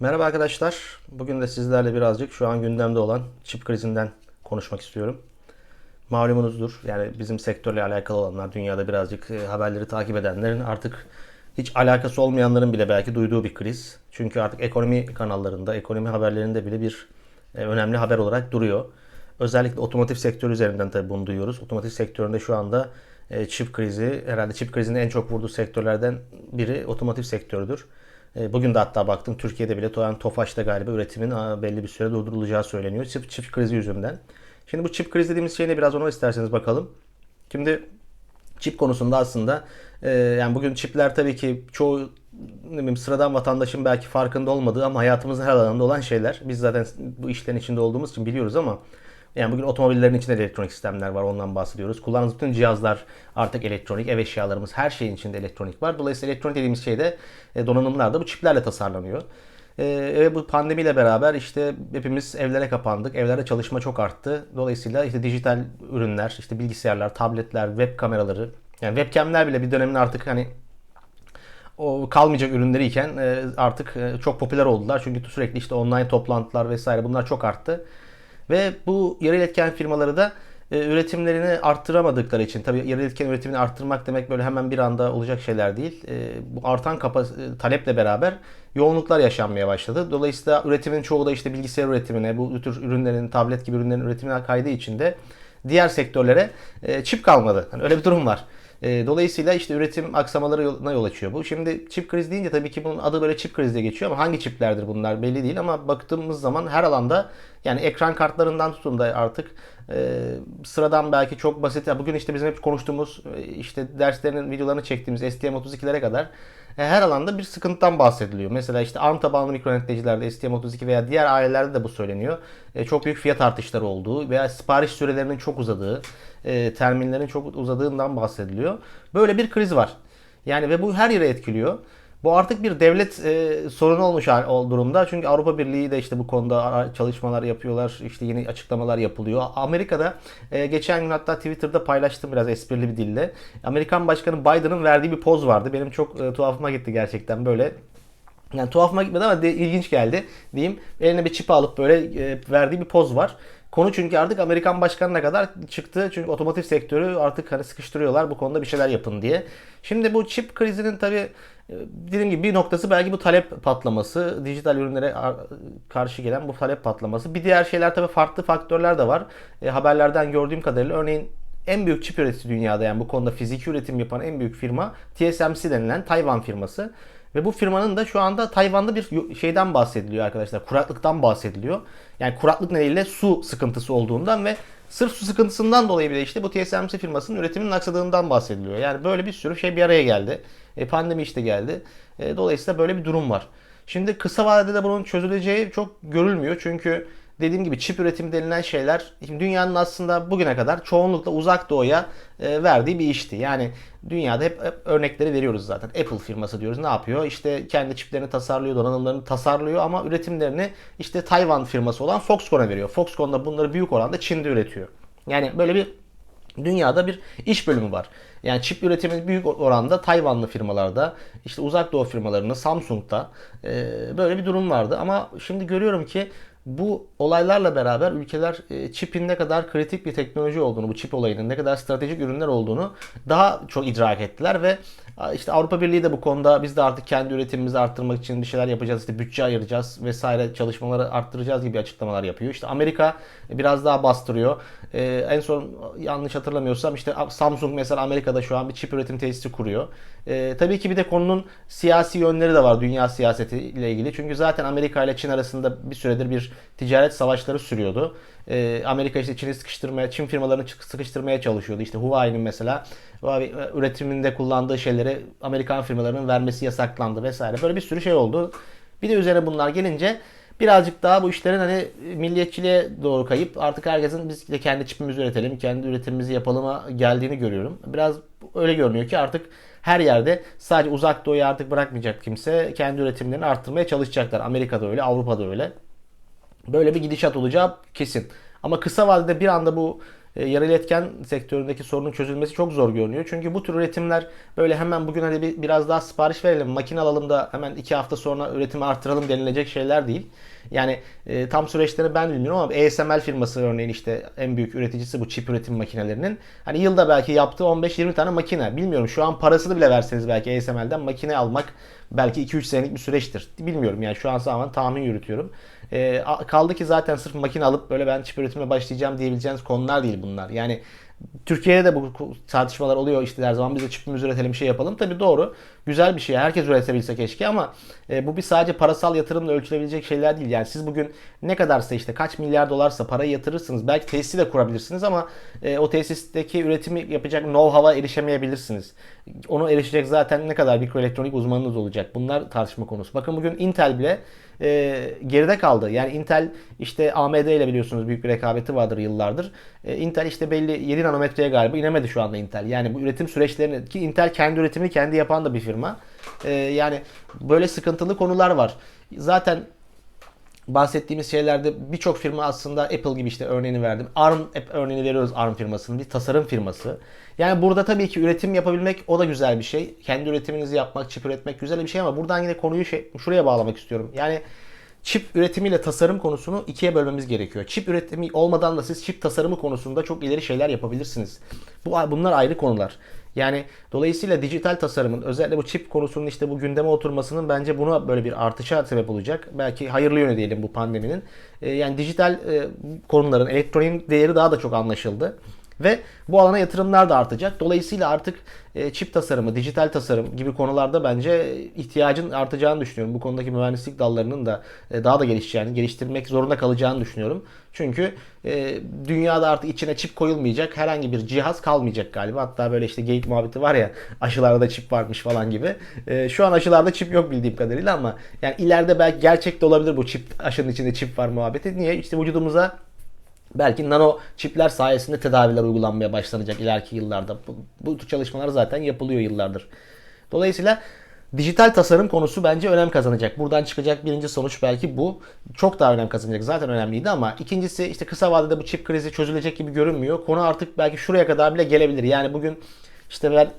Merhaba arkadaşlar. Bugün de sizlerle birazcık şu an gündemde olan çip krizinden konuşmak istiyorum. Malumunuzdur yani bizim sektörle alakalı olanlar, dünyada birazcık e, haberleri takip edenlerin artık hiç alakası olmayanların bile belki duyduğu bir kriz. Çünkü artık ekonomi kanallarında, ekonomi haberlerinde bile bir e, önemli haber olarak duruyor. Özellikle otomotiv sektörü üzerinden tabii bunu duyuyoruz. Otomotiv sektöründe şu anda e, çip krizi, herhalde çip krizinin en çok vurduğu sektörlerden biri otomotiv sektörüdür. E, Bugün de hatta baktım Türkiye'de bile Toyan Tofaş'ta galiba üretimin belli bir süre durdurulacağı söyleniyor. Çip, çip krizi yüzünden. Şimdi bu çip kriz dediğimiz şeyine biraz ona isterseniz bakalım. Şimdi çip konusunda aslında e, yani bugün çipler tabii ki çoğu ne bileyim, sıradan vatandaşın belki farkında olmadığı ama hayatımızın her alanında olan şeyler. Biz zaten bu işlerin içinde olduğumuz için biliyoruz ama yani bugün otomobillerin içinde de elektronik sistemler var ondan bahsediyoruz. Kullandığımız bütün cihazlar artık elektronik, ev eşyalarımız her şeyin içinde elektronik var. Dolayısıyla elektronik dediğimiz şey de e, donanımlar bu çiplerle tasarlanıyor. E, ve bu pandemiyle beraber işte hepimiz evlere kapandık. Evlerde çalışma çok arttı. Dolayısıyla işte dijital ürünler, işte bilgisayarlar, tabletler, web kameraları, yani webcamler bile bir dönemin artık hani o kalmayacak ürünleri iken e, artık çok popüler oldular. Çünkü sürekli işte online toplantılar vesaire bunlar çok arttı. Ve bu yarı iletken firmaları da e, üretimlerini arttıramadıkları için tabii yarı iletken üretimini arttırmak demek böyle hemen bir anda olacak şeyler değil. E, bu artan kapa- e, taleple beraber yoğunluklar yaşanmaya başladı. Dolayısıyla üretimin çoğu da işte bilgisayar üretimine, bu tür ürünlerin, tablet gibi ürünlerin üretimine kaydığı için de diğer sektörlere e, çip kalmadı. Hani öyle bir durum var. E, dolayısıyla işte üretim aksamalarına yol açıyor bu. Şimdi çip krizi deyince tabii ki bunun adı böyle çip krizi diye geçiyor ama hangi çiplerdir bunlar belli değil ama baktığımız zaman her alanda yani ekran kartlarından tutun da artık e, sıradan belki çok basit. Ya bugün işte bizim hep konuştuğumuz e, işte derslerinin videolarını çektiğimiz STM32'lere kadar her alanda bir sıkıntıdan bahsediliyor. Mesela işte ARM tabanlı mikroyöneticilerde STM32 veya diğer ailelerde de bu söyleniyor. E, çok büyük fiyat artışları olduğu veya sipariş sürelerinin çok uzadığı, e, terminlerin çok uzadığından bahsediliyor. Böyle bir kriz var. Yani ve bu her yere etkiliyor. Bu artık bir devlet e, sorunu olmuş o durumda. Çünkü Avrupa Birliği de işte bu konuda çalışmalar yapıyorlar. İşte yeni açıklamalar yapılıyor. Amerika'da e, geçen gün hatta Twitter'da paylaştım biraz esprili bir dille. Amerikan Başkanı Biden'ın verdiği bir poz vardı. Benim çok e, tuhafıma gitti gerçekten böyle. Yani tuhafıma gitmedi ama de, ilginç geldi diyeyim. Eline bir çip alıp böyle e, verdiği bir poz var. Konu çünkü artık Amerikan başkanına kadar çıktı. Çünkü otomotiv sektörü artık hani sıkıştırıyorlar bu konuda bir şeyler yapın diye. Şimdi bu çip krizinin tabii e, dediğim gibi bir noktası belki bu talep patlaması. Dijital ürünlere ar- karşı gelen bu talep patlaması. Bir diğer şeyler tabii farklı faktörler de var. E, haberlerden gördüğüm kadarıyla örneğin en büyük çip üreticisi dünyada yani bu konuda fiziki üretim yapan en büyük firma TSMC denilen Tayvan firması. Ve bu firmanın da şu anda Tayvan'da bir şeyden bahsediliyor arkadaşlar. Kuraklıktan bahsediliyor. Yani kuraklık nedeniyle su sıkıntısı olduğundan ve sırf su sıkıntısından dolayı bile işte bu TSMC firmasının üretiminin aksadığından bahsediliyor. Yani böyle bir sürü şey bir araya geldi. E, pandemi işte geldi. E, dolayısıyla böyle bir durum var. Şimdi kısa vadede bunun çözüleceği çok görülmüyor. Çünkü dediğim gibi çip üretimi denilen şeyler dünyanın aslında bugüne kadar çoğunlukla uzak doğuya e, verdiği bir işti. Yani dünyada hep, hep örnekleri veriyoruz zaten. Apple firması diyoruz. Ne yapıyor? İşte kendi çiplerini tasarlıyor, donanımlarını tasarlıyor ama üretimlerini işte Tayvan firması olan Foxconn'a veriyor. Foxconn da bunları büyük oranda Çin'de üretiyor. Yani böyle bir dünyada bir iş bölümü var. Yani çip üretimi büyük oranda Tayvanlı firmalarda, işte uzak doğu firmalarında, Samsung'da e, böyle bir durum vardı. Ama şimdi görüyorum ki bu olaylarla beraber ülkeler e, çipin ne kadar kritik bir teknoloji olduğunu, bu çip olayının ne kadar stratejik ürünler olduğunu daha çok idrak ettiler ve işte Avrupa Birliği de bu konuda biz de artık kendi üretimimizi arttırmak için bir şeyler yapacağız, işte bütçe ayıracağız vesaire çalışmaları arttıracağız gibi açıklamalar yapıyor. İşte Amerika biraz daha bastırıyor. E, en son yanlış hatırlamıyorsam işte Samsung mesela Amerika'da şu an bir çip üretim tesisi kuruyor. E, tabii ki bir de konunun siyasi yönleri de var dünya siyaseti ile ilgili. Çünkü zaten Amerika ile Çin arasında bir süredir bir ticaret savaşları sürüyordu. E, Amerika işte Çin'i sıkıştırmaya, Çin firmalarını sıkıştırmaya çalışıyordu. İşte Huawei'nin mesela Huawei üretiminde kullandığı şeyleri Amerikan firmalarının vermesi yasaklandı vesaire. Böyle bir sürü şey oldu. Bir de üzerine bunlar gelince birazcık daha bu işlerin hani milliyetçiliğe doğru kayıp artık herkesin biz de kendi çipimizi üretelim, kendi üretimimizi yapalım'a geldiğini görüyorum. Biraz öyle görünüyor ki artık her yerde sadece uzak doğuya artık bırakmayacak kimse kendi üretimlerini arttırmaya çalışacaklar. Amerika'da öyle, Avrupa'da öyle. Böyle bir gidişat olacağı kesin. Ama kısa vadede bir anda bu e, yarı iletken sektöründeki sorunun çözülmesi çok zor görünüyor. Çünkü bu tür üretimler böyle hemen bugün hadi bir, biraz daha sipariş verelim, makine alalım da hemen iki hafta sonra üretimi artıralım denilecek şeyler değil. Yani e, tam süreçlerini ben bilmiyorum ama ASML firması örneğin işte en büyük üreticisi bu çip üretim makinelerinin. Hani yılda belki yaptığı 15-20 tane makine. Bilmiyorum şu an parasını bile verseniz belki ASML'den makine almak belki 2-3 senelik bir süreçtir. Bilmiyorum yani şu an tamamen tahmin yürütüyorum. E, kaldı ki zaten sırf makine alıp böyle ben çip üretimine başlayacağım diyebileceğiniz konular değil bunlar. Yani Türkiye'de de bu tartışmalar oluyor işte her zaman biz de çipimizi üretelim şey yapalım. Tabi doğru güzel bir şey herkes üretebilse keşke ama e, bu bir sadece parasal yatırımla ölçülebilecek şeyler değil. Yani siz bugün ne kadarsa işte kaç milyar dolarsa parayı yatırırsınız. Belki tesisi de kurabilirsiniz ama e, o tesisteki üretimi yapacak know-how'a erişemeyebilirsiniz. Onu erişecek zaten ne kadar mikroelektronik uzmanınız olacak. Bunlar tartışma konusu. Bakın bugün Intel bile e, geride kaldı. Yani Intel işte AMD ile biliyorsunuz büyük bir rekabeti vardır yıllardır. E, Intel işte belli 7 nanometreye galiba inemedi şu anda Intel. Yani bu üretim süreçlerini ki Intel kendi üretimini kendi yapan da bir firma. E, yani böyle sıkıntılı konular var. Zaten bahsettiğimiz şeylerde birçok firma aslında Apple gibi işte örneğini verdim. ARM örneğini veriyoruz ARM firmasının bir tasarım firması. Yani burada tabii ki üretim yapabilmek o da güzel bir şey. Kendi üretiminizi yapmak, çip üretmek güzel bir şey ama buradan yine konuyu şey, şuraya bağlamak istiyorum. Yani çip üretimiyle tasarım konusunu ikiye bölmemiz gerekiyor. Çip üretimi olmadan da siz çip tasarımı konusunda çok ileri şeyler yapabilirsiniz. Bu bunlar ayrı konular. Yani dolayısıyla dijital tasarımın özellikle bu çip konusunun işte bu gündeme oturmasının bence buna böyle bir artışa sebep olacak. Belki hayırlı yönü diyelim bu pandeminin. Ee, yani dijital e, konuların elektroniğin değeri daha da çok anlaşıldı. Ve bu alana yatırımlar da artacak. Dolayısıyla artık e, çip tasarımı, dijital tasarım gibi konularda bence ihtiyacın artacağını düşünüyorum. Bu konudaki mühendislik dallarının da e, daha da gelişeceğini, geliştirmek zorunda kalacağını düşünüyorum. Çünkü e, dünyada artık içine çip koyulmayacak herhangi bir cihaz kalmayacak galiba. Hatta böyle işte geyik muhabbeti var ya aşılarda çip varmış falan gibi. E, şu an aşılarda çip yok bildiğim kadarıyla ama yani ileride belki gerçek olabilir bu çip aşının içinde çip var muhabbeti. Niye? İşte vücudumuza Belki nano çipler sayesinde tedaviler uygulanmaya başlanacak ileriki yıllarda. Bu, bu çalışmalar zaten yapılıyor yıllardır. Dolayısıyla dijital tasarım konusu bence önem kazanacak. Buradan çıkacak birinci sonuç belki bu. Çok daha önem kazanacak. Zaten önemliydi ama ikincisi işte kısa vadede bu çip krizi çözülecek gibi görünmüyor. Konu artık belki şuraya kadar bile gelebilir. Yani bugün işte ben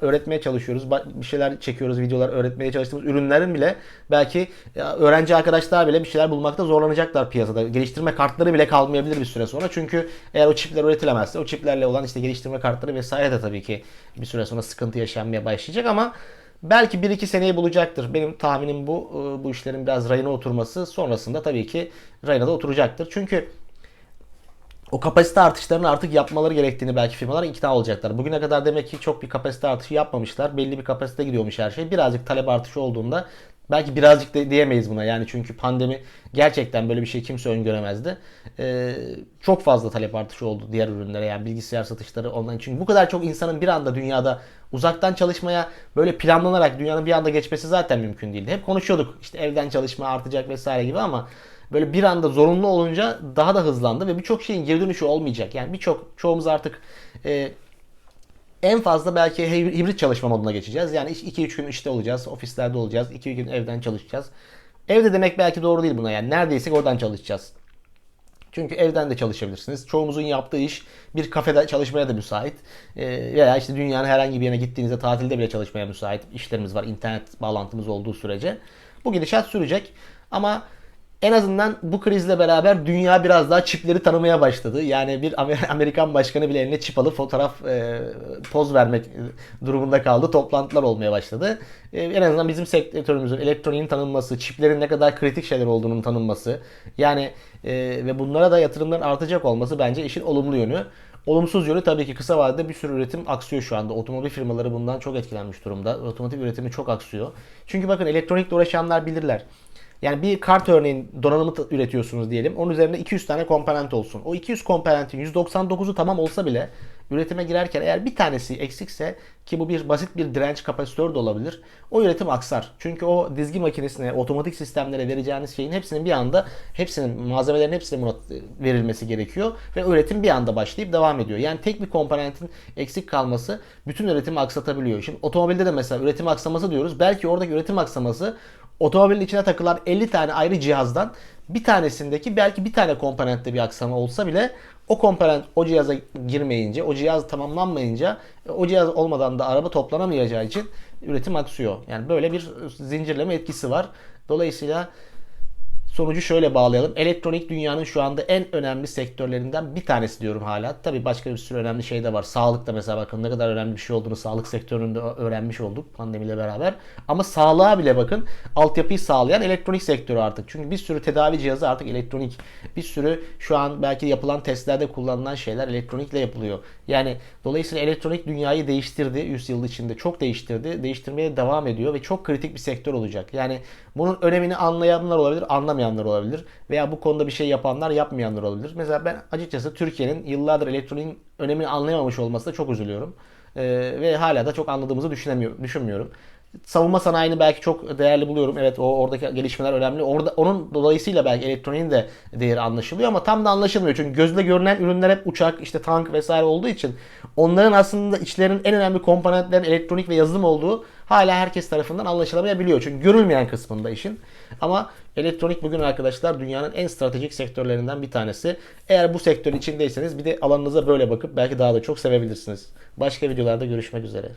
öğretmeye çalışıyoruz. Bir şeyler çekiyoruz, videolar öğretmeye çalıştığımız ürünlerin bile belki öğrenci arkadaşlar bile bir şeyler bulmakta zorlanacaklar piyasada. Geliştirme kartları bile kalmayabilir bir süre sonra. Çünkü eğer o çipler üretilemezse o çiplerle olan işte geliştirme kartları vesaire de tabii ki bir süre sonra sıkıntı yaşanmaya başlayacak ama Belki 1-2 seneyi bulacaktır. Benim tahminim bu. Bu işlerin biraz rayına oturması sonrasında tabii ki rayına da oturacaktır. Çünkü o kapasite artışlarını artık yapmaları gerektiğini belki firmalar ikna olacaklar. Bugüne kadar demek ki çok bir kapasite artışı yapmamışlar. Belli bir kapasite gidiyormuş her şey. Birazcık talep artışı olduğunda belki birazcık da diyemeyiz buna. Yani çünkü pandemi gerçekten böyle bir şey kimse öngöremezdi. Ee, çok fazla talep artışı oldu diğer ürünlere yani bilgisayar satışları online. Çünkü bu kadar çok insanın bir anda dünyada uzaktan çalışmaya böyle planlanarak dünyanın bir anda geçmesi zaten mümkün değildi. Hep konuşuyorduk işte evden çalışma artacak vesaire gibi ama böyle bir anda zorunlu olunca daha da hızlandı ve birçok şeyin geri dönüşü olmayacak. Yani birçok çoğumuz artık e, en fazla belki hibrit çalışma moduna geçeceğiz. Yani 2-3 gün işte olacağız, ofislerde olacağız, 2 gün evden çalışacağız. Evde demek belki doğru değil buna yani neredeyse oradan çalışacağız. Çünkü evden de çalışabilirsiniz. Çoğumuzun yaptığı iş bir kafede çalışmaya da müsait. E, veya işte dünyanın herhangi bir yerine gittiğinizde tatilde bile çalışmaya müsait işlerimiz var. internet bağlantımız olduğu sürece. Bu gidişat sürecek. Ama en azından bu krizle beraber dünya biraz daha çipleri tanımaya başladı. Yani bir Amerikan başkanı bile eline çip alıp fotoğraf e, poz vermek durumunda kaldı. Toplantılar olmaya başladı. E, en azından bizim sektörümüzün elektroniğin tanınması, çiplerin ne kadar kritik şeyler olduğunun tanınması yani e, ve bunlara da yatırımların artacak olması bence işin olumlu yönü. Olumsuz yönü tabii ki kısa vadede bir sürü üretim aksıyor şu anda. Otomobil firmaları bundan çok etkilenmiş durumda. Otomotiv üretimi çok aksıyor. Çünkü bakın elektronikle uğraşanlar bilirler. Yani bir kart örneğin donanımı üretiyorsunuz diyelim. Onun üzerinde 200 tane komponent olsun. O 200 komponentin 199'u tamam olsa bile üretime girerken eğer bir tanesi eksikse ki bu bir basit bir direnç kapasitör de olabilir. O üretim aksar. Çünkü o dizgi makinesine, otomatik sistemlere vereceğiniz şeyin hepsinin bir anda hepsinin malzemelerin hepsinin buna verilmesi gerekiyor ve üretim bir anda başlayıp devam ediyor. Yani tek bir komponentin eksik kalması bütün üretimi aksatabiliyor. Şimdi otomobilde de mesela üretim aksaması diyoruz. Belki oradaki üretim aksaması otomobilin içine takılan 50 tane ayrı cihazdan bir tanesindeki belki bir tane komponentte bir aksama olsa bile o komponent o cihaza girmeyince, o cihaz tamamlanmayınca, o cihaz olmadan da araba toplanamayacağı için üretim aksıyor. Yani böyle bir zincirleme etkisi var. Dolayısıyla Sonucu şöyle bağlayalım. Elektronik dünyanın şu anda en önemli sektörlerinden bir tanesi diyorum hala. Tabii başka bir sürü önemli şey de var. Sağlıkta mesela bakın ne kadar önemli bir şey olduğunu sağlık sektöründe öğrenmiş olduk pandemiyle beraber. Ama sağlığa bile bakın altyapıyı sağlayan elektronik sektörü artık. Çünkü bir sürü tedavi cihazı artık elektronik. Bir sürü şu an belki yapılan testlerde kullanılan şeyler elektronikle yapılıyor. Yani dolayısıyla elektronik dünyayı değiştirdi 100 yıl içinde. Çok değiştirdi. Değiştirmeye devam ediyor ve çok kritik bir sektör olacak. Yani bunun önemini anlayanlar olabilir, anlamayanlar olabilir. Veya bu konuda bir şey yapanlar, yapmayanlar olabilir. Mesela ben açıkçası Türkiye'nin yıllardır elektroniğin önemini anlayamamış olmasına çok üzülüyorum. Ee, ve hala da çok anladığımızı düşünemiyorum, düşünmüyorum. Savunma sanayini belki çok değerli buluyorum. Evet o oradaki gelişmeler önemli. Orada onun dolayısıyla belki elektroniğin de değeri anlaşılıyor ama tam da anlaşılmıyor. Çünkü gözle görünen ürünler hep uçak, işte tank vesaire olduğu için onların aslında içlerinin en önemli komponentlerin elektronik ve yazılım olduğu hala herkes tarafından anlaşılamayabiliyor. Çünkü görülmeyen kısmında işin. Ama elektronik bugün arkadaşlar dünyanın en stratejik sektörlerinden bir tanesi. Eğer bu sektörün içindeyseniz bir de alanınıza böyle bakıp belki daha da çok sevebilirsiniz. Başka videolarda görüşmek üzere.